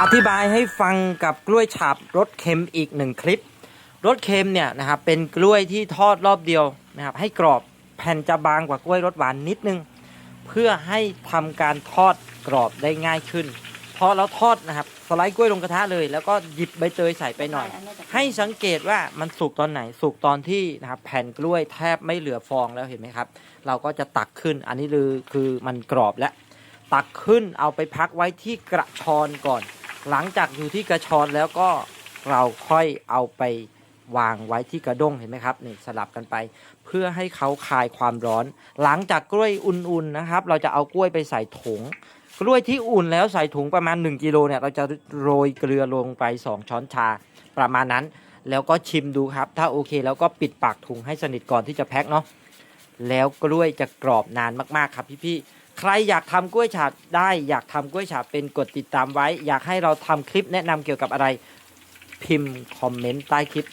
อธิบายให้ฟังกับกล้วยฉาบรสเค็มอีกหนึ่งคลิปรสเค็มเนี่ยนะครับเป็นกล้วยที่ทอดรอบเดียวนะครับให้กรอบแผ่นจะบางกว่ากล้วยรสหวานนิดนึง เพื่อให้ทำการทอดกรอบได้ง่ายขึ้นพอเราทอดนะครับสไลด์กล้วยลงกระทะเลย แล้วก็หยิบใบเตยใส่ไปหน่อย ให้สังเกตว่ามันสุกตอนไหนสุกตอนที่นะครับแผ่นกล้วยแทบไม่เหลือฟองแล้วเห็นไหมครับ เราก็จะตักขึ้นอันนี้คือคือมันกรอบแล้วตักขึ้นเอาไปพักไว้ที่กระชอนก่อน หลังจากอยู่ที่กระชอนแล้วก็เราค่อยเอาไปวางไว้ที่กระด้งเห็นไหมครับนี่สลับกันไป เพื่อให้เขาคลายความร้อน หลังจากกล้วยอุ่นๆนะครับ เราจะเอากล้วยไปใส่ถุงกล้วยที่อุ่นแล้วใส่ถุงประมาณ 1กิโลเนี่ยเราจะโรยเกลือลงไป 2 ช้อนชาประมาณนั้น แล้วก็ชิมดูครับ ถ้าโอเคแล้วก็ปิดปากถุงให้สนิทก่อนที่จะแพ็คเนาะแล้วกล้วยจะกรอบนานมากๆครับพี่ๆ ใครอยากทำกล้วยฉาบได้ อยากทำกล้วยฉาบเป็นกดติดตามไว้ อยากให้เราทำคลิปแนะนำเกี่ยวกับอะไร พิมพ์คอมเมนต์ใต้คลิป